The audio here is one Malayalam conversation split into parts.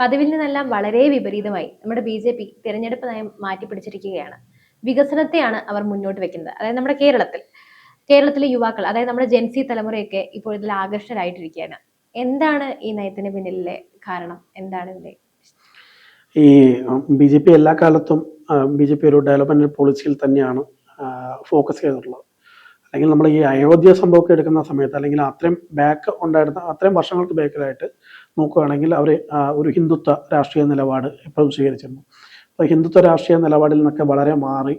പതിവിൽ നിന്നെല്ലാം വളരെ വിപരീതമായി നമ്മുടെ ബി ജെ പി തിരഞ്ഞെടുപ്പ് നയം മാറ്റിപ്പിടിച്ചിരിക്കുകയാണ്. വികസനത്തെയാണ് അവർ മുന്നോട്ട് വെക്കുന്നത്. അതായത് നമ്മുടെ കേരളത്തിൽ കേരളത്തിലെ യുവാക്കൾ അതായത് നമ്മുടെ ജെൻസി തലമുറയൊക്കെ ഇപ്പോൾ ഇതിൽ ആകർഷകരായിട്ടിരിക്കുകയാണ് എന്താണ് ഈ നയത്തിന് പിന്നിലെ കാരണം? എന്താണ് ഇതിന്റെ ഈ ബി ജെ പി എല്ലാ കാലത്തും ബി ജെ പി ഒരു ഡെവലപ്മെന്റ് പോളിസിയിൽ തന്നെയാണ് ഫോക്കസ് ചെയ്തിട്ടുള്ളത്. അല്ലെങ്കിൽ നമ്മൾ ഈ അയോധ്യ സംഭവമൊക്കെ എടുക്കുന്ന സമയത്ത് അല്ലെങ്കിൽ അത്രയും ബാക്ക് ഉണ്ടായിരുന്ന അത്രയും വർഷങ്ങൾക്ക് ബാക്കിലായിട്ട് നോക്കുകയാണെങ്കിൽ അവർ ഒരു ഹിന്ദുത്വ രാഷ്ട്രീയ നിലപാട് എപ്പോഴും സ്വീകരിച്ചിരുന്നു. അപ്പോൾ ഹിന്ദുത്വ രാഷ്ട്രീയ നിലപാടിൽ നിന്നൊക്കെ വളരെ മാറി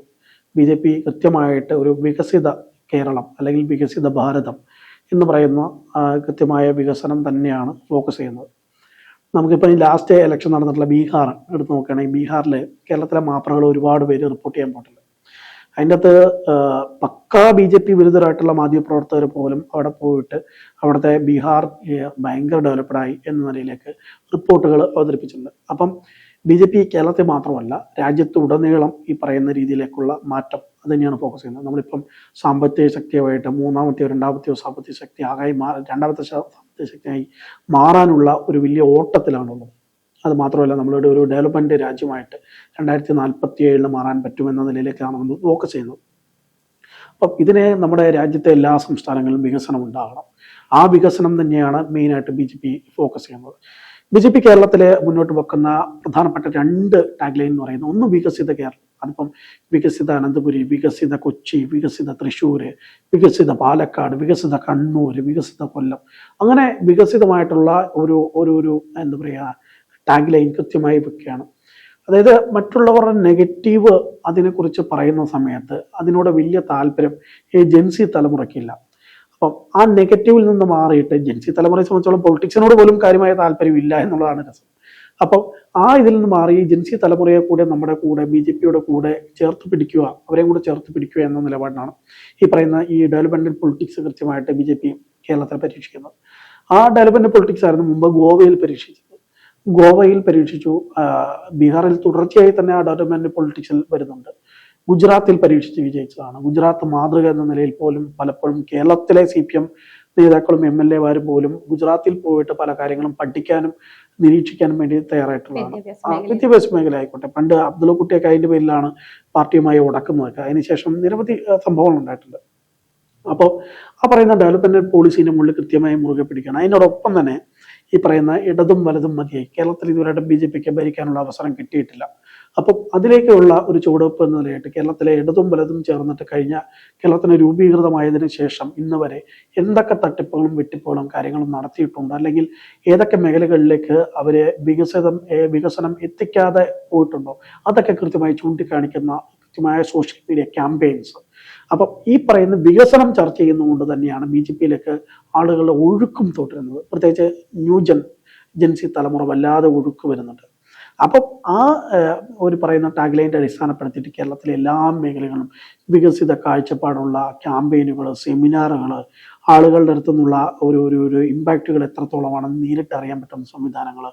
ബി ജെ പി കൃത്യമായിട്ട് ഒരു വികസിത കേരളം അല്ലെങ്കിൽ വികസിത ഭാരതം എന്ന് പറയുന്ന കൃത്യമായ വികസനം തന്നെയാണ് ഫോക്കസ് ചെയ്യുന്നത്. നമുക്കിപ്പോൾ ഈ ലാസ്റ്റ് ഇലക്ഷൻ നടന്നിട്ടുള്ള ബീഹാർ എടുത്ത് നോക്കുകയാണെങ്കിൽ ബീഹാറിൽ കേരളത്തിലെ മാപ്പറകൾ ഒരുപാട് പേര് റിപ്പോർട്ട് ചെയ്യാൻ പോയിട്ടുണ്ട്. അതിന്റെ അകത്ത് പക്കാ ബി ജെ പി വിരുദ്ധരായിട്ടുള്ള മാധ്യമപ്രവർത്തകർ പോലും അവിടെ പോയിട്ട് അവിടുത്തെ ബീഹാർ ഭയങ്കര ഡെവലപ്ഡായി എന്ന നിലയിലേക്ക് റിപ്പോർട്ടുകൾ അവതരിപ്പിച്ചിട്ടുണ്ട്. അപ്പം ബി ജെ പി കേരളത്തിൽ മാത്രമല്ല രാജ്യത്ത് ഉടനീളം ഈ പറയുന്ന രീതിയിലേക്കുള്ള മാറ്റം അത് തന്നെയാണ് ഫോക്കസ് ചെയ്യുന്നത്. നമ്മളിപ്പം സാമ്പത്തിക ശക്തിയുമായിട്ട് മൂന്നാമത്തെയോ രണ്ടാമത്തെയോ സാമ്പത്തിക ശക്തി ആകായി മാറാൻ രണ്ടാമത്തെ സാമ്പത്തിക ശക്തിയായി മാറാനുള്ള ഒരു വലിയ ഓട്ടത്തിലാണുള്ളത്. അത് മാത്രമല്ല നമ്മളുടെ ഒരു ഡെവലപ്മെന്റ് രാജ്യമായിട്ട് രണ്ടായിരത്തി നാൽപ്പത്തി ഏഴിൽ മാറാൻ പറ്റുമെന്ന നിലയിലേക്കാണ് നമ്മൾ ഫോക്കസ് ചെയ്യുന്നത്. അപ്പം ഇതിനെ നമ്മുടെ രാജ്യത്തെ എല്ലാ സംസ്ഥാനങ്ങളിലും വികസനം ഉണ്ടാകണം. ആ വികസനം തന്നെയാണ് മെയിനായിട്ട് ബി ജെ പി ഫോക്കസ് ചെയ്യുന്നത്. ബി ജെ പി കേരളത്തിലെ മുന്നോട്ട് വെക്കുന്ന പ്രധാനപ്പെട്ട രണ്ട് ടാഗ് ലൈൻ എന്ന് പറയുന്നത് ഒന്ന് വികസിത കേരളം. അതിപ്പം വികസിത അനന്തപുരി വികസിത കൊച്ചി വികസിത തൃശ്ശൂർ വികസിത പാലക്കാട് വികസിത കണ്ണൂർ വികസിത കൊല്ലം. അങ്ങനെ വികസിതമായിട്ടുള്ള ഒരു ഒരു ഒരു എന്താ പറയുക ടാഗ് ലൈൻ കൃത്യമായി വെക്കുകയാണ് അതായത് മറ്റുള്ളവരുടെ നെഗറ്റീവ് അതിനെക്കുറിച്ച് പറയുന്ന സമയത്ത് അതിനോട് വലിയ താല്പര്യം ഈ ജെൻസി തലമുറയ്ക്കില്ല. അപ്പം ആ നെഗറ്റീവിൽ നിന്ന് മാറിയിട്ട് ജെൻസി തലമുറയെ സംബന്ധിച്ചോളം പൊളിറ്റിക്സിനോട് പോലും കാര്യമായ താല്പര്യമില്ല എന്നുള്ളതാണ് രസം. അപ്പം ആ ഇതിൽ നിന്ന് മാറി ജെൻസി തലമുറയെ കൂടെ നമ്മുടെ കൂടെ ബി ജെ പിയുടെ കൂടെ ചേർത്ത് പിടിക്കുക അവരെയും കൂടെ ചേർത്ത് പിടിക്കുക എന്ന നിലപാടാണ് ഈ പറയുന്ന ഈ ഡെവലപ്മെന്റൽ പൊളിറ്റിക്സ് കൃത്യമായിട്ട് ബി ജെ പി കേരളത്തിൽ പരീക്ഷിക്കുന്നത്. ആ ഡെവലപ്മെന്റ് പൊളിറ്റിക്സ് ആയിരുന്നു മുമ്പ് ഗോവയിൽ പരീക്ഷിച്ചത്. ഗോവയിൽ പരീക്ഷിച്ചു. ബീഹാറിൽ തുടർച്ചയായി തന്നെ ആ ഡെവലപ്മെന്റ് പൊളിറ്റിക്സിൽ വരുന്നുണ്ട്. ഗുജറാത്തിൽ പരീക്ഷിച്ച് വിജയിച്ചതാണ്. ഗുജറാത്ത് മാതൃക എന്ന നിലയിൽ പോലും പലപ്പോഴും കേരളത്തിലെ സി പി എം നേതാക്കളും എം എൽ എമാരും പോലും ഗുജറാത്തിൽ പോയിട്ട് പല കാര്യങ്ങളും പഠിക്കാനും നിരീക്ഷിക്കാനും വേണ്ടി തയ്യാറായിട്ടുള്ളതാണ്. വിദ്യാഭ്യാസ മേഖല ആയിക്കോട്ടെ പണ്ട് അബ്ദുള്ള കുട്ടിയൊക്കെ അതിന്റെ പേരിലാണ് പാർട്ടിയുമായി ഉടക്കുന്നതൊക്കെ. അതിനുശേഷം നിരവധി സംഭവങ്ങൾ ഉണ്ടായിട്ടുണ്ട്. അപ്പോൾ ആ പറയുന്ന ഡെവലപ്മെന്റ് പോളിസീന്റെ മുകളിൽ കൃത്യമായി മുറുകെ പിടിക്കണം. അതിനോടൊപ്പം തന്നെ ഈ പറയുന്ന ഇടതും വലതും മതിയായി കേരളത്തിൽ ഇതുവരെയായിട്ട് ബി ജെ പിക്ക് ഭരിക്കാനുള്ള അവസരം കിട്ടിയിട്ടില്ല. അപ്പം അതിലേക്കുള്ള ഒരു ചുവടുവെപ്പ് എന്ന നിലയായിട്ട് കേരളത്തിലെ ഇടതും വലതും ചേർന്നിട്ട് കഴിഞ്ഞ കേരളത്തിന് രൂപീകൃതമായതിനു ശേഷം ഇന്ന് വരെ എന്തൊക്കെ തട്ടിപ്പുകളും വെട്ടിപ്പുകളും കാര്യങ്ങളും നടത്തിയിട്ടുണ്ട്? അല്ലെങ്കിൽ ഏതൊക്കെ മേഖലകളിലേക്ക് അവരെ വികസിതം വികസനം എത്തിക്കാതെ പോയിട്ടുണ്ടോ? അതൊക്കെ കൃത്യമായി ചൂണ്ടിക്കാണിക്കുന്ന കൃത്യമായ സോഷ്യൽ മീഡിയ ക്യാമ്പയിൻസ് അപ്പം ഈ പറയുന്ന വികസനം ചർച്ച ചെയ്യുന്നതുകൊണ്ട് തന്നെയാണ് ബി ജെ പിയിലേക്ക് ആളുകളുടെ ഒഴുക്കും തുടരുന്നത് പ്രത്യേകിച്ച് ന്യൂജൻ ജൻസി തലമുറ വല്ലാതെ ഒഴുക്ക് വരുന്നുണ്ട്. അപ്പം ആ ഒരു പറയുന്ന ടാഗ്ലൈന്റെ അടിസ്ഥാനപ്പെടുത്തിയിട്ട് കേരളത്തിലെ എല്ലാ മേഖലകളും വികസിത കാഴ്ചപ്പാടുള്ള ക്യാമ്പയിനുകൾ സെമിനാറുകൾ ആളുകളുടെ അടുത്തു നിന്നുള്ള ഒരു ഒരു ഒരു ഇമ്പാക്റ്റുകൾ എത്രത്തോളമാണെന്ന് നേരിട്ട് അറിയാൻ പറ്റുന്ന സംവിധാനങ്ങൾ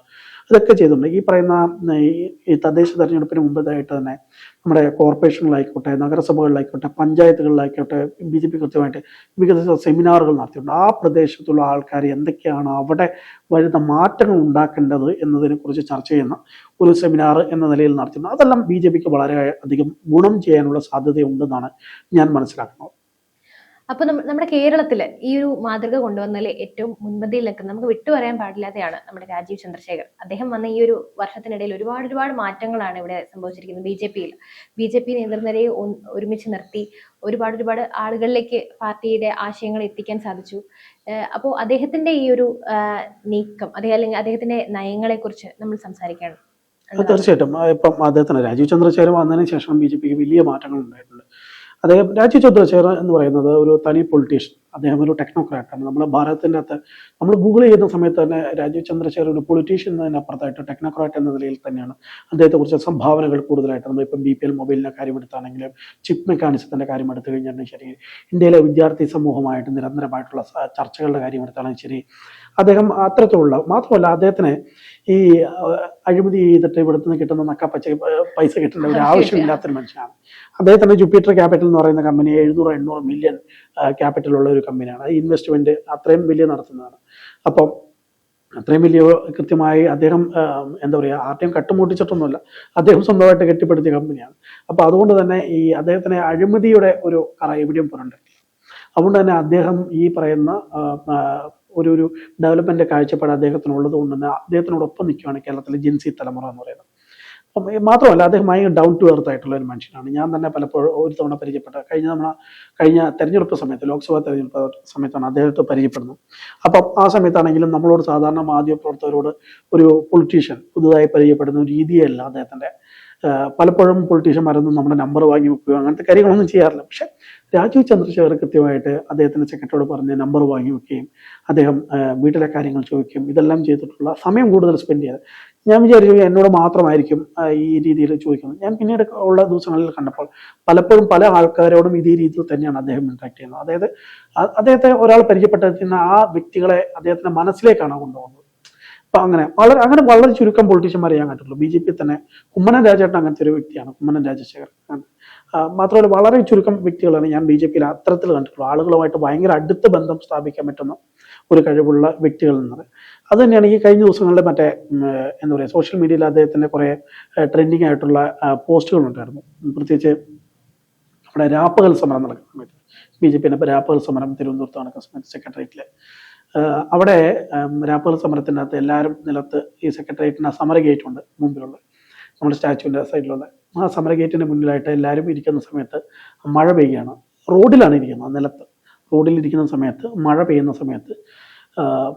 അതൊക്കെ ചെയ്തിട്ടുണ്ട്. ഈ പറയുന്ന ഈ- തദ്ദേശ തെരഞ്ഞെടുപ്പിന് മുമ്പതായിട്ട് തന്നെ നമ്മുടെ കോർപ്പറേഷനിലായിക്കോട്ടെ നഗരസഭകളിലായിക്കോട്ടെ പഞ്ചായത്തുകളിലായിക്കോട്ടെ ബി ജെ പി കൃത്യമായിട്ട് വികസിത സെമിനാറുകൾ നടത്തിയിട്ടുണ്ട്. ആ പ്രദേശത്തുള്ള ആൾക്കാർ എന്തൊക്കെയാണ് അവിടെ വരുന്ന മാറ്റങ്ങൾ ഉണ്ടാക്കേണ്ടത് എന്നതിനെ കുറിച്ച് ചർച്ച ചെയ്യുന്ന ഒരു സെമിനാർ എന്ന നിലയിൽ നടത്തിയിട്ടുണ്ട്. അതെല്ലാം ബി ജെ പിക്ക് വളരെ അധികം ഗുണം ചെയ്യാനുള്ള സാധ്യതയുണ്ടെന്നാണ് ഞാൻ മനസ്സിലാക്കുന്നത്. അപ്പൊ നമ്മ- നമ്മുടെ കേരളത്തിൽ ഈ ഒരു മാതൃക കൊണ്ടുവന്നതിൽ ഏറ്റവും മുൻപന്തിയിൽ നിൽക്കുന്ന നമുക്ക് വിട്ടു പറയാൻ പാടില്ലാത്തതാണ് നമ്മുടെ രാജീവ് ചന്ദ്രശേഖർ അദ്ദേഹം വന്ന ഈ ഒരു വർഷത്തിനിടയിൽ ഒരുപാട് ഒരുപാട് മാറ്റങ്ങളാണ് ഇവിടെ സംഭവിച്ചിരിക്കുന്നത് ബി ജെ പിയിൽ. ബി ജെ പി നേതൃനിരയെ ഒരുമിച്ച് നിർത്തി ഒരുപാട് ഒരുപാട് ആളുകളിലേക്ക് പാർട്ടിയുടെ ആശയങ്ങൾ എത്തിക്കാൻ സാധിച്ചു. അപ്പോൾ അദ്ദേഹത്തിന്റെ ഈ ഒരു നീക്കം അദ്ദേഹം അല്ലെങ്കിൽ അദ്ദേഹത്തിന്റെ നയങ്ങളെ കുറിച്ച് നമ്മൾ സംസാരിക്കണം അത് തീർച്ചയായിട്ടും. ഇപ്പം അദ്ദേഹത്തിന് രാജീവ് ചന്ദ്രശേഖരൻ വന്നതിന് ശേഷം ബി ജെ പിക്ക് വലിയ മാറ്റങ്ങൾ ഉണ്ടായിട്ടുണ്ട്. അദ്ദേഹം രാജീവ് ചന്ദ്രശേഖരൻ എന്ന് പറയുന്നത് ഒരു തനി പൊളിറ്റീഷ്യൻ അദ്ദേഹം ഒരു ടെക്നോക്രാറ്റാണ് നമ്മുടെ ഭാരതത്തിന്റെ അകത്ത് നമ്മൾ ഗൂഗിൾ ചെയ്യുന്ന സമയത്ത് തന്നെ രാജീവ് ചന്ദ്രശേഖർ ഒരു പൊളിറ്റീഷ്യൻ എന്നതിനപ്പുറത്തായിട്ട് ടെക്നോക്രാറ്റ് എന്ന നിലയിൽ തന്നെയാണ് അദ്ദേഹത്തെ കുറിച്ച് സംഭാവനകൾ കൂടുതലായിട്ട്. നമ്മളിപ്പോൾ ബി പി എൽ മൊബൈലിന്റെ കാര്യം എടുത്താണെങ്കിലും ചിപ്പ് മെക്കാനിസത്തിന്റെ കാര്യം എടുത്തു കഴിഞ്ഞാലും ശരി ഇന്ത്യയിലെ വിദ്യാർത്ഥി സമൂഹമായിട്ട് നിരന്തരമായിട്ടുള്ള ചർച്ചകളുടെ കാര്യം എടുത്താണെങ്കിലും ശരി അദ്ദേഹം അത്രത്തോളം മാത്രമല്ല അദ്ദേഹത്തിന് ഈ അഴിമതി ചെയ്തിട്ട് ഇവിടുന്ന് കിട്ടുന്ന നക്ക പച്ച പൈസ കിട്ടേണ്ട ഒരു ആവശ്യമില്ലാത്തൊരു മനുഷ്യനാണ്. അദ്ദേഹത്തിന്റെ ജുപ്പിറ്റർ ക്യാപിറ്റൽ എന്ന് പറയുന്ന കമ്പനി എഴുന്നൂറ് എണ്ണൂറ് മില്യൺ ക്യാപിറ്റൽ ഉള്ള ഒരു കമ്പനിയാണ്. ഇൻവെസ്റ്റ്മെന്റ് അത്രയും വലിയ നടത്തുന്നതാണ്. അപ്പം അത്രയും വലിയ കൃത്യമായി അദ്ദേഹം എന്താ പറയുക ആർട്ടിയും കട്ടുമുട്ടിച്ചിട്ടൊന്നുമില്ല. അദ്ദേഹം സ്വന്തമായിട്ട് കെട്ടിപ്പടുത്തിയ കമ്പനിയാണ്. അപ്പോൾ അതുകൊണ്ട് തന്നെ ഈ അദ്ദേഹത്തിന് അഴിമതിയുടെ ഒരു കറ എവിടെയും പുറണ്ടിട്ടില്ല അതുകൊണ്ട് തന്നെ അദ്ദേഹം ഈ പറയുന്ന ഒരു ഒരു ഡെവലപ്മെന്റ് കാഴ്ചപ്പാട് അദ്ദേഹത്തിനുള്ളത് കൊണ്ട് തന്നെ അദ്ദേഹത്തിനോടൊപ്പം നിൽക്കുകയാണ് കേരളത്തിലെ ജെൻസി തലമുറ എന്ന് പറയുന്നത്. മാത്രമല്ല അദ്ദേഹം ഭയങ്കര ഡൗൺ ടു എർത്ത് ആയിട്ടുള്ള ഒരു മനുഷ്യനാണ്. ഞാൻ തന്നെ പലപ്പോഴും ഒരു തവണ പരിചയപ്പെട്ട കഴിഞ്ഞ തവണ കഴിഞ്ഞ തെരഞ്ഞെടുപ്പ് സമയത്ത് ലോക്സഭാ തെരഞ്ഞെടുപ്പ് സമയത്താണ് അദ്ദേഹത്തെ പരിചയപ്പെടുന്നത്. അപ്പം ആ സമയത്താണെങ്കിലും നമ്മളോട് സാധാരണ മാധ്യമപ്രവർത്തകരോട് ഒരു പൊളിറ്റീഷ്യൻ പുതുതായി പരിചയപ്പെടുന്ന ഒരു രീതിയല്ല അദ്ദേഹത്തിന്റെ. പലപ്പോഴും പൊളിറ്റീഷ്യന്മാരൊന്നും നമ്മുടെ നമ്പർ വാങ്ങി വെക്കുകയോ അങ്ങനത്തെ കാര്യങ്ങളൊന്നും ചെയ്യാറില്ല. പക്ഷെ രാജീവ് ചന്ദ്രശേഖർ കൃത്യമായിട്ട് അദ്ദേഹത്തിന്റെ സെക്രട്ടറിയോട് പറഞ്ഞ് നമ്പർ വാങ്ങി വെക്കുകയും അദ്ദേഹം വീട്ടിലെ കാര്യങ്ങൾ ചോദിക്കുകയും ഇതെല്ലാം ചെയ്തിട്ടുള്ള സമയം കൂടുതൽ സ്പെൻഡ് ചെയ്ത് ഞാൻ വിചാരിച്ചു എന്നോട് മാത്രമായിരിക്കും ഈ രീതിയിൽ ചോദിക്കുന്നത്. ഞാൻ പിന്നീട് ഉള്ള ദിവസങ്ങളിൽ കണ്ടപ്പോൾ പലപ്പോഴും പല ആൾക്കാരോടും ഇതേ രീതിയിൽ തന്നെയാണ് അദ്ദേഹം ഇൻട്രാക്ട് ചെയ്യുന്നത്. അതായത് അദ്ദേഹത്തെ ഒരാൾ പരിചയപ്പെട്ടിരിക്കുന്ന ആ വ്യക്തികളെ അദ്ദേഹത്തിന്റെ മനസ്സിലേക്കാണ് കൊണ്ടുപോകുന്നത്. അപ്പൊ അങ്ങനെ വളരെ അങ്ങനെ വളരെ ചുരുക്കം പൊളിറ്റീഷ്യന്മാരെ ഞാൻ കണ്ടിട്ടുള്ളൂ. ബി ജെ പി തന്നെ കുമ്മനം രാജേട്ടൻ അങ്ങനത്തെ ഒരു വ്യക്തിയാണ് കുമ്മനം രാജശേഖർ മാത്രമല്ല വളരെ ചുരുക്കം വ്യക്തികളാണ് ഞാൻ ബി ജെ പിയിൽ അത്തരത്തിൽ കണ്ടിട്ടുള്ളൂ ആളുകളുമായിട്ട് ഭയങ്കര അടുത്ത ബന്ധം സ്ഥാപിക്കാൻ പറ്റുന്ന ഒരു കഴിവുള്ള വ്യക്തികൾ എന്നത് അത് തന്നെയാണ് ഈ കഴിഞ്ഞ ദിവസങ്ങളിൽ മറ്റേ എന്താ പറയുക സോഷ്യൽ മീഡിയയിൽ അദ്ദേഹത്തിന്റെ കുറേ ട്രെൻഡിങ് ആയിട്ടുള്ള പോസ്റ്റുകൾ ഉണ്ടായിരുന്നു. പ്രത്യേകിച്ച് നമ്മുടെ രാപ്പകൽ സമരം നടക്കുന്ന സമയത്ത് ബി ജെ പിന്നെ രാപ്പകൽ സമരം തിരുവനന്തപുരത്ത് നടക്കുന്ന സമയത്ത് സെക്രട്ടേറിയറ്റിൽ അവിടെ രാപ്പകൽ സമരത്തിന്റെ അകത്ത് എല്ലാവരും നിലത്ത് ഈ സെക്രട്ടേറിയറ്റിന് സമര ഗേറ്റ് ഉണ്ട് മുമ്പിലുള്ള നമ്മുടെ സ്റ്റാച്യുവിന്റെ സൈഡിലുള്ള ആ സമര ഗേറ്റിന്റെ മുന്നിലായിട്ട് എല്ലാവരും ഇരിക്കുന്ന സമയത്ത് മഴ പെയ്യുകയാണ്. റോഡിലാണ് ഇരിക്കുന്നത് നിലത്ത്. റോഡിൽ ഇരിക്കുന്ന സമയത്ത് മഴ പെയ്യുന്ന സമയത്ത്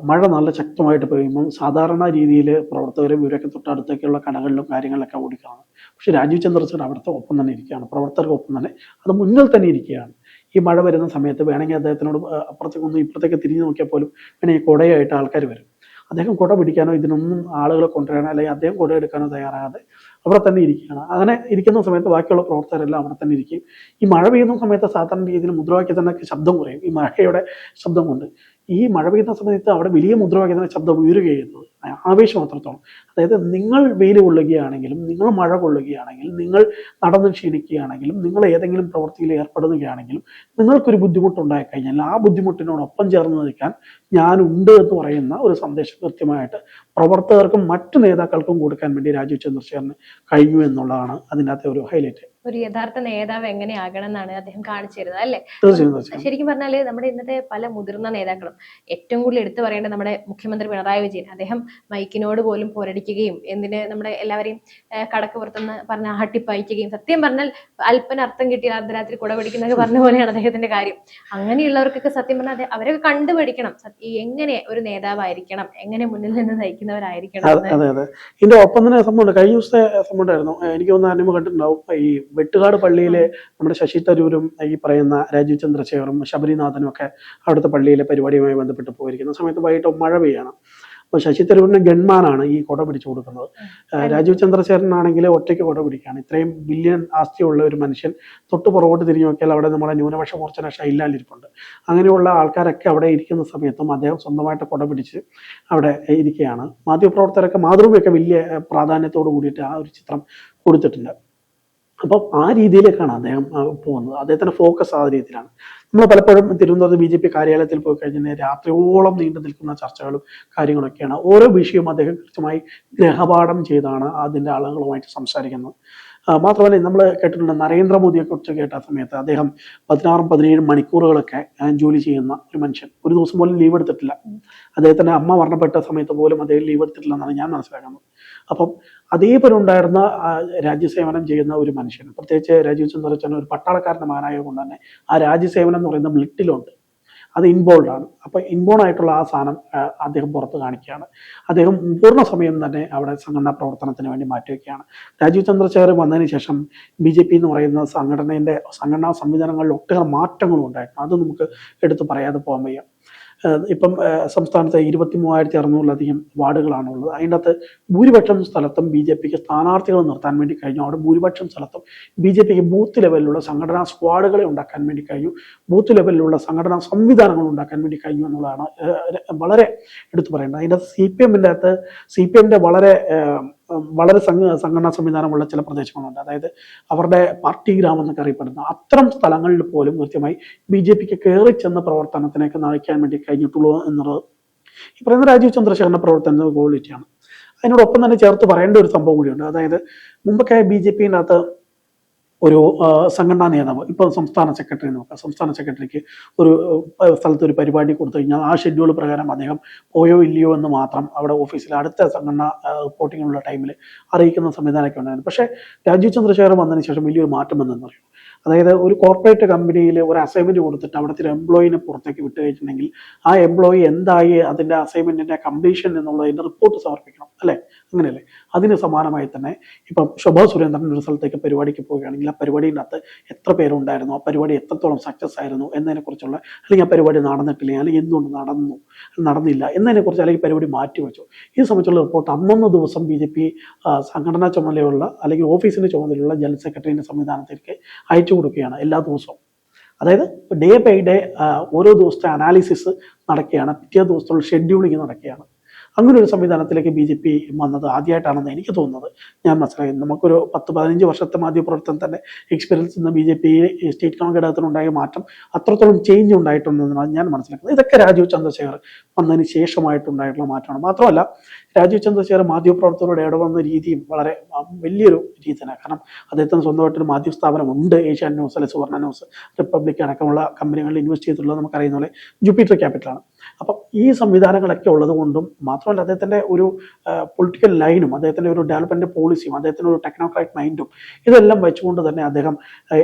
മഴ നല്ല ശക്തമായിട്ട് പെയ്യുമ്പം സാധാരണ രീതിയിൽ പ്രവർത്തകരും ഇവരൊക്കെ തൊട്ടടുത്തേക്കുള്ള കടകളിലും കാര്യങ്ങളിലൊക്കെ ഓടിക്കുകയാണ് പക്ഷെ രാജീവ് ചന്ദ്രശേഖർ അവിടുത്തെ ഒപ്പം തന്നെ ഇരിക്കുകയാണ് പ്രവർത്തകർക്ക് ഒപ്പം തന്നെ. അത് മുന്നിൽ തന്നെ ഇരിക്കുകയാണ്. ഈ മഴ വരുന്ന സമയത്ത് വേണമെങ്കിൽ അദ്ദേഹത്തിനോട് അപ്പുറത്തേക്ക് ഒന്ന് ഇപ്പുറത്തേക്ക് തിരിഞ്ഞു നോക്കിയാൽ പോലും വേണമെങ്കിൽ കുടയായിട്ട് ആൾക്കാർ വരും. അദ്ദേഹം കുട പിടിക്കാനോ ഇതിനൊന്നും ആളുകളെ കൊണ്ടുവരാനോ അല്ലെങ്കിൽ അദ്ദേഹം കുട എടുക്കാനോ തയ്യാറാകാതെ അവിടെ തന്നെ ഇരിക്കുകയാണ്. അങ്ങനെ ഇരിക്കുന്ന സമയത്ത് ബാക്കിയുള്ള പ്രവർത്തകരെല്ലാം അവിടെ തന്നെ ഇരിക്കും. ഈ മഴ പെയ്യുന്ന സമയത്ത് സാധാരണ രീതിയിൽ മുദ്രാവാക്യത്തിനൊക്കെ ശബ്ദം കുറയും. ഈ മഴയുടെ ശബ്ദം കൊണ്ട്. ഈ മഴ പെയ്യുന്ന സമയത്ത് അവിടെ വലിയ മുദ്രവാക്യത്തിന് ശബ്ദം ഉയരുകയായിരുന്നു. ആവേശം അത്രത്തോളം. അതായത് നിങ്ങൾ വെയിൽ കൊള്ളുകയാണെങ്കിലും നിങ്ങൾ മഴ കൊള്ളുകയാണെങ്കിലും നിങ്ങൾ നടന്ന് ക്ഷീണിക്കുകയാണെങ്കിലും നിങ്ങൾ ഏതെങ്കിലും പ്രവൃത്തിയിൽ ഏർപ്പെടുകയാണെങ്കിലും നിങ്ങൾക്കൊരു ബുദ്ധിമുട്ടുണ്ടായി കഴിഞ്ഞാൽ ആ ബുദ്ധിമുട്ടിനോടൊപ്പം ചേർന്ന് നിൽക്കാൻ ഞാനുണ്ട് എന്ന് പറയുന്ന ഒരു സന്ദേശം കൃത്യമായിട്ട് പ്രവർത്തകർക്കും മറ്റു നേതാക്കൾക്കും കൊടുക്കാൻ വേണ്ടി രാജീവ് ചന്ദ്രശേഖരന് കഴിഞ്ഞു എന്നുള്ളതാണ് അതിന്റെ അകത്തെ ഒരു ഹൈലൈറ്റ്. ഒരു യഥാർത്ഥ നേതാവ് എങ്ങനെയാകണം എന്നാണ് അദ്ദേഹം കാണിച്ചു തരുന്നത് അല്ലെ ശരിക്കും പറഞ്ഞാൽ നമ്മുടെ ഇന്നത്തെ പല മുതിർന്ന നേതാക്കളും ഏറ്റവും കൂടുതൽ എടുത്തു പറയേണ്ടത് നമ്മുടെ മുഖ്യമന്ത്രി പിണറായി വിജയൻ അദ്ദേഹം മൈക്കിനോട് പോലും പോരടിക്കുകയും എന്തിന് നമ്മുടെ എല്ലാവരെയും കടക്ക് പുറത്തുനിന്ന് പറഞ്ഞ ആട്ടിപ്പായിക്കുകയും സത്യം പറഞ്ഞാൽ അല്പന അർത്ഥം കിട്ടിയ അർദ്ധരാത്രി കുട പിടിക്കുന്നൊക്കെ പറഞ്ഞ പോലെയാണ് അദ്ദേഹത്തിന്റെ കാര്യം. അങ്ങനെയുള്ളവർക്കൊക്കെ സത്യം പറഞ്ഞാൽ അവരൊക്കെ കണ്ടുപഠിക്കണം എങ്ങനെ ഒരു നേതാവായിരിക്കണം എങ്ങനെ മുന്നിൽ നിന്ന് നയിക്കുന്നവരായിരിക്കണം അതെ അതെ ഇതിന്റെ ഒപ്പം തന്നെ സംഭവമുണ്ട്. കഴിഞ്ഞ ദിവസത്തെ സംഭവം ഉണ്ടായിരുന്നു എനിക്ക് തോന്നുന്നു അനുഭവം കണ്ടിട്ടുണ്ടാവും. ഈ വെട്ടുകാട് പള്ളിയിലെ നമ്മുടെ ശശി തരൂരും ഈ പറയുന്ന രാജീവ് ചന്ദ്രശേഖറും ശബരിനാഥനും ഒക്കെ അവിടുത്തെ പള്ളിയിലെ പരിപാടിയുമായി ബന്ധപ്പെട്ട് പോയിരിക്കുന്ന. സമയത്ത് വൈകിട്ട് മഴ പെയ്യണം. അപ്പൊ ശശി തരൂരിന് ഗൺമാനാണ് ഈ കൊട പിടിച്ചു കൊടുക്കുന്നത്. രാജീവ് ചന്ദ്രശേഖരനാണെങ്കിൽ ഒറ്റയ്ക്ക് കൊട പിടിക്കുകയാണ്. ഇത്രയും ബില്യൺ ആസ്തിയുള്ള ഒരു മനുഷ്യൻ തൊട്ട് പുറകോട്ട് തിരിഞ്ഞു നോക്കിയാൽ അവിടെ നമ്മുടെ ന്യൂനപക്ഷ മോർച്ചന ഷൈലാലിരിപ്പുണ്ട് അങ്ങനെയുള്ള ആൾക്കാരൊക്കെ അവിടെ ഇരിക്കുന്ന സമയത്തും അദ്ദേഹം സ്വന്തമായിട്ട് കൊട പിടിച്ച് അവിടെ ഇരിക്കുകയാണ്. മാധ്യമപ്രവർത്തകരൊക്കെ മാതൃഭൂമിയൊക്കെ വലിയ പ്രാധാന്യത്തോട് കൂടിയിട്ട് ആ ഒരു ചിത്രം കൊടുത്തിട്ടുണ്ട്. അപ്പം ആ രീതിയിലേക്കാണ് അദ്ദേഹം പോകുന്നത്. അദ്ദേഹത്തിന്റെ ഫോക്കസ് ആ രീതിയിലാണ്. നമ്മൾ പലപ്പോഴും തിരുവനന്തപുരത്ത് ബി ജെ പി കാര്യാലയത്തിൽ പോയി കഴിഞ്ഞാൽ രാത്രിയോളം നീണ്ടു നിൽക്കുന്ന ചർച്ചകളും കാര്യങ്ങളൊക്കെയാണ്. ഓരോ വിഷയവും അദ്ദേഹം കൃത്യമായി ഗ്രഹപാഠം ചെയ്താണ് അതിന്റെ ആളുകളുമായിട്ട് സംസാരിക്കുന്നത്. മാത്രമല്ല നമ്മൾ കേട്ടിട്ടുണ്ട് നരേന്ദ്രമോദിയെ കുറിച്ച് കേട്ട സമയത്ത് അദ്ദേഹം പതിനാറും പതിനേഴും മണിക്കൂറുകളൊക്കെ ജോലി ചെയ്യുന്ന ഒരു മനുഷ്യൻ. ഒരു ദിവസം പോലും ലീവ് എടുത്തിട്ടില്ല. അദ്ദേഹത്തിന്റെ അമ്മ മരണപ്പെട്ട സമയത്ത് പോലും അദ്ദേഹം ലീവ് എടുത്തിട്ടില്ല എന്നാണ് ഞാൻ മനസ്സിലാക്കുന്നത്. അപ്പം അതേപോലെ ഉണ്ടായിരുന്ന രാജ്യസേവനം ചെയ്യുന്ന ഒരു മനുഷ്യൻ പ്രത്യേകിച്ച് രാജീവ് ചന്ദ്രച്ചൻ ഒരു പട്ടാളക്കാരന്റെ മകനായത് കൊണ്ട് തന്നെ ആ രാജ്യസേവനം എന്ന് പറയുന്ന ബ്ലിറ്റിലുണ്ട്. അത് ഇൻവോൾഡ് ആണ് അപ്പോൾ ഇൻവോൾഡ് ആയിട്ടുള്ള ആ സാധനം അദ്ദേഹം പുറത്ത് കാണിക്കുകയാണ്. അദ്ദേഹം പൂർണ സമയം തന്നെ അവിടെ സംഘടനാ പ്രവർത്തനത്തിന് വേണ്ടി മാറ്റിവെക്കുകയാണ് രാജീവ് ചന്ദ്രശേഖർ വന്നതിന് ശേഷം ബി ജെ പി എന്ന് പറയുന്ന സംഘടനയുടെ സംഘടനാ സംവിധാനങ്ങളിൽ ഒട്ടേറെ മാറ്റങ്ങളും ഉണ്ടായിട്ടുണ്ട് അത് നമുക്ക് എടുത്തു പറയാതെ പോകാൻ വയ്യ. ഇപ്പം സംസ്ഥാനത്ത് ഇരുപത്തി മൂവായിരത്തി അറുന്നൂറിലധികം വാർഡുകളാണുള്ളത്. അതിന്റെ അകത്ത് ഭൂരിപക്ഷം സ്ഥലത്തും ബി ജെ പിക്ക് സ്ഥാനാർത്ഥികൾ നിർത്താൻ വേണ്ടി കഴിഞ്ഞു. അവിടെ ഭൂരിപക്ഷം സ്ഥലത്തും ബി ജെ പിക്ക് ബൂത്ത് ലെവലിലുള്ള സംഘടനാ സ്ക്വാഡുകളെ ഉണ്ടാക്കാൻ വേണ്ടി കഴിഞ്ഞു. ബൂത്ത് ലെവലിലുള്ള സംഘടനാ സംവിധാനങ്ങൾ ഉണ്ടാക്കാൻ വേണ്ടി കഴിഞ്ഞു എന്നുള്ളതാണ് വളരെ എടുത്തു പറയേണ്ടത്. അതിന്റെ അകത്ത് സി പി എമ്മിന്റെ അകത്ത് സി പി എമ്മിന്റെ വളരെ വളരെ സംഘ സംഘടനാ സംവിധാനമുള്ള ചില പ്രദേശങ്ങളുണ്ട്. അതായത് അവരുടെ പാർട്ടി ഗ്രാമം എന്നൊക്കെ അറിയപ്പെടുന്ന അത്തരം സ്ഥലങ്ങളിൽ പോലും കൃത്യമായി ബി ജെ പിക്ക് കയറി ചെന്ന പ്രവർത്തനത്തിനൊക്കെ നയിക്കാൻ വേണ്ടി കഴിഞ്ഞിട്ടുള്ളൂ എന്നുള്ളത് ഈ പറയുന്ന രാജീവ് ചന്ദ്രശേഖരന്റെ പ്രവർത്തന ക്വാളിറ്റിയാണ് അതിനോടൊപ്പം തന്നെ ചേർത്ത് പറയേണ്ട ഒരു സംഭവം കൂടിയുണ്ട്. അതായത് മുമ്പൊക്കെ ബി ജെ പിന്നകത്ത് ഒരു സംഘടനാ നേതാവ് ഇപ്പോൾ സംസ്ഥാന സെക്രട്ടറി നോക്കാം. സംസ്ഥാന സെക്രട്ടറിക്ക് ഒരു സ്ഥലത്ത് ഒരു പരിപാടി കൊടുത്തു കഴിഞ്ഞാൽ ആ ഷെഡ്യൂൾ പ്രകാരം അദ്ദേഹം പോയോ ഇല്ലയോ എന്ന് മാത്രം അവിടെ ഓഫീസിൽ അടുത്ത സംഘടന റിപ്പോർട്ടിങ്ങിനുള്ള ടൈമിൽ അറിയിക്കുന്ന സംവിധാനമൊക്കെ ഉണ്ടായിരുന്നു. പക്ഷേ രാജീവ് ചന്ദ്രശേഖർ വന്നതിന് ശേഷം വലിയൊരു മാറ്റം വന്നെന്ന് പറയും. അതായത് ഒരു കോർപ്പറേറ്റ് കമ്പനിയിൽ ഒരു അസൈൻമെന്റ് കൊടുത്തിട്ട് അവിടുത്തെ ഒരു എംപ്ലോയിനെ പുറത്തേക്ക് വിട്ടു കഴിഞ്ഞിട്ടുണ്ടെങ്കിൽ ആ എംപ്ലോയി എന്തായി അതിന്റെ അസൈൻമെന്റിന്റെ കംപ്ലീഷൻ എന്നുള്ളതിന്റെ റിപ്പോർട്ട് സമർപ്പിക്കണം. അല്ലെ? അങ്ങനെയല്ലേ? അതിന് സമാനമായി തന്നെ ഇപ്പം ശോഭാ സുരേന്ദ്രൻ ഒരു സ്ഥലത്തേക്ക് പരിപാടിക്ക് പോവുകയാണെങ്കിൽ ആ പരിപാടിയുടെ അകത്ത് എത്ര പേരുണ്ടായിരുന്നു? ആ പരിപാടി എത്രത്തോളം സക്സസ് ആയിരുന്നു? എന്നതിനെക്കുറിച്ചുള്ള അല്ലെങ്കിൽ ആ പരിപാടി നടന്നിട്ടില്ല? അല്ലെങ്കിൽ എന്തുകൊണ്ട് നടന്നു? നടന്നില്ല? എന്നതിനെക്കുറിച്ച് അല്ലെങ്കിൽ പരിപാടി മാറ്റിവെച്ചു. ഈ സംബന്ധിച്ചുള്ള റിപ്പോർട്ട് അന്നൊന്ന് ദിവസം ബി ജെ പി സംഘടനാ ചുമതലയുള്ള അല്ലെങ്കിൽ ഓഫീസിന്റെ ചുമതലയുള്ള ജനറൽ സെക്രട്ടറിന്റെ സംവിധാനത്തിലേക്ക് അയച്ചു കൊടുക്കുകയാണ് എല്ലാ ദിവസവും. അതായത് ഡേ ബൈ ഡേ ഓരോ ദിവസത്തെ അനാലിസിസ് നടക്കുകയാണ്. പിറ്റേ ദിവസത്തുള്ള ഷെഡ്യൂളിങ് നടക്കുകയാണ്. അങ്ങനെ ഒരു സംവിധാനത്തിലേക്ക് ബി ജെ പി വന്നത് ആദ്യമായിട്ടാണെന്ന് എനിക്ക് തോന്നുന്നത്. ഞാൻ മനസ്സിലാക്കി നമുക്കൊരു പത്ത് പതിനഞ്ച് വർഷത്തെ മാധ്യമപ്രവർത്തനം തന്നെ എക്സ്പീരിയൻസ് ഇന്ന് ബി ജെ പി സ്റ്റേറ്റ് ഘടകത്തിനുണ്ടായ മാറ്റം അത്രത്തോളം ചേഞ്ച് ഉണ്ടായിട്ടുണ്ടെന്നാണ് ഞാൻ മനസ്സിലാക്കുന്നത്. ഇതൊക്കെ രാജീവ് ചന്ദ്രശേഖർ വന്നതിന് ശേഷമായിട്ടുണ്ടായിട്ടുള്ള മാറ്റമാണ്. മാത്രമല്ല രാജീവ് ചന്ദ്രശേഖർ മാധ്യമപ്രവർത്തകരോട് ഇടപെടുന്ന രീതിയും വളരെ വലിയൊരു രീതിയാണ് കാരണം അദ്ദേഹത്തിന് സ്വന്തമായിട്ടൊരു മാധ്യമ സ്ഥാപനം ഉണ്ട് ഏഷ്യാൻ ന്യൂസ് അല്ലെ സുവർണ ന്യൂസ് റിപ്പബ്ലിക് അടക്കമുള്ള കമ്പനികളിൽ ഇൻവെസ്റ്റ് ചെയ്തിട്ടുള്ളത് നമുക്കറിയുന്ന പോലെ ജൂപ്പിറ്റർ ക്യാപിറ്റലാണ്. അപ്പം ഈ സംവിധാനങ്ങളൊക്കെ ഉള്ളത് കൊണ്ടും മാത്രമല്ല അദ്ദേഹത്തിന്റെ ഒരു പൊളിറ്റിക്കൽ ലൈനും അദ്ദേഹത്തിന്റെ ഒരു ഡെവലപ്മെന്റ് പോളിസിയും അദ്ദേഹത്തിന്റെ ഒരു ടെക്നോക്രാറ്റ് മൈൻഡും ഇതെല്ലാം വെച്ചുകൊണ്ട് തന്നെ അദ്ദേഹം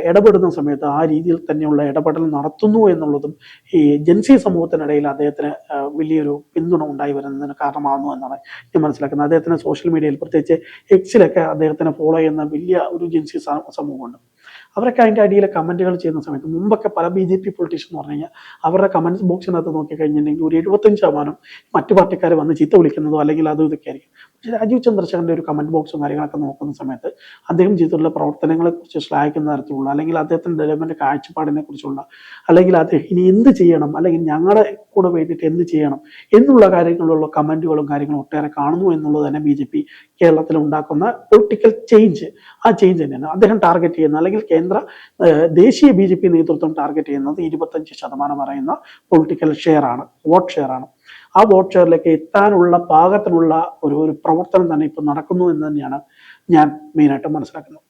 ഇടപെടുന്ന സമയത്ത് ആ രീതിയിൽ തന്നെയുള്ള ഇടപെടൽ നടത്തുന്നു എന്നുള്ളതും ഈ ജൻസി സമൂഹത്തിനിടയിൽ അദ്ദേഹത്തിന് വലിയൊരു പിന്തുണ ഉണ്ടായി വരുന്നതിന് കാരണമാകുന്നു എന്നാണ് ഞാൻ മനസ്സിലാക്കുന്നത്. അദ്ദേഹത്തിന് സോഷ്യൽ മീഡിയയിൽ പ്രത്യേകിച്ച് എക്സിലൊക്കെ അദ്ദേഹത്തിനെ ഫോളോ ചെയ്യുന്ന വലിയ ഒരു ജൻസി സമൂഹമുണ്ട്. അവരൊക്കെ അതിന്റെ അടിയിൽ കമന്റുകൾ ചെയ്യുന്ന സമയത്ത് മുമ്പൊക്കെ പല ബി ജെ പി പൊളിറ്റീഷ്യൻ എന്ന് പറഞ്ഞു കഴിഞ്ഞാൽ അവരുടെ കമന്റ്സ് ബോക്സിനകത്ത് നോക്കിക്കഴിഞ്ഞിട്ടുണ്ടെങ്കിൽ ഒരു എഴുപത്തഞ്ച് ശതമാനം മറ്റു പാർട്ടിക്കാർ വന്ന് ചീത്ത വിളിക്കുന്നതോ അല്ലെങ്കിൽ അതും ഇതൊക്കെ ആയിരിക്കും. രാജീവ് ചന്ദ്രശേഖരന്റെ ഒരു കമന്റ് ബോക്സും കാര്യങ്ങളൊക്കെ നോക്കുന്ന സമയത്ത് അദ്ദേഹം ചെയ്തിട്ടുള്ള പ്രവർത്തനങ്ങളെ കുറിച്ച് ശ്ലാഘിക്കുന്ന തരത്തിലുള്ള അല്ലെങ്കിൽ അദ്ദേഹത്തിന്റെ ഡെവലപ്മെന്റ് കാഴ്ചപ്പാടിനെ കുറിച്ചുള്ള അല്ലെങ്കിൽ അദ്ദേഹം ഇനി എന്ത് ചെയ്യണം? അല്ലെങ്കിൽ ഞങ്ങളുടെ കൂടെ വേണ്ടിയിട്ട് എന്ത് ചെയ്യണം? എന്നുള്ള കാര്യങ്ങളിലുള്ള കമന്റുകളും കാര്യങ്ങളും ഒട്ടേറെ കാണുന്നു എന്നുള്ളത് തന്നെ ബി ജെ പി കേരളത്തിൽ ഉണ്ടാക്കുന്ന പൊളിറ്റിക്കൽ ചേഞ്ച് ആ ചേഞ്ച് തന്നെയാണ്. അദ്ദേഹം ടാർഗറ്റ് ചെയ്യുന്ന അല്ലെങ്കിൽ കേന്ദ്ര ദേശീയ ബി നേതൃത്വം ടാർഗറ്റ് ചെയ്യുന്നത് ഇരുപത്തഞ്ച് ശതമാനം പറയുന്ന പൊളിറ്റിക്കൽ ഷെയർ ആണ്. വോട്ട് ഷെയർ ആണ്. ആ വോട്ട് ഷെയറിലേക്ക് എത്താനുള്ള പാകത്തിനുള്ള ഒരു ഒരു പ്രവർത്തനം തന്നെ ഇപ്പം നടക്കുന്നു എന്ന് തന്നെയാണ് ഞാൻ മെയിനായിട്ട് മനസ്സിലാക്കുന്നത്.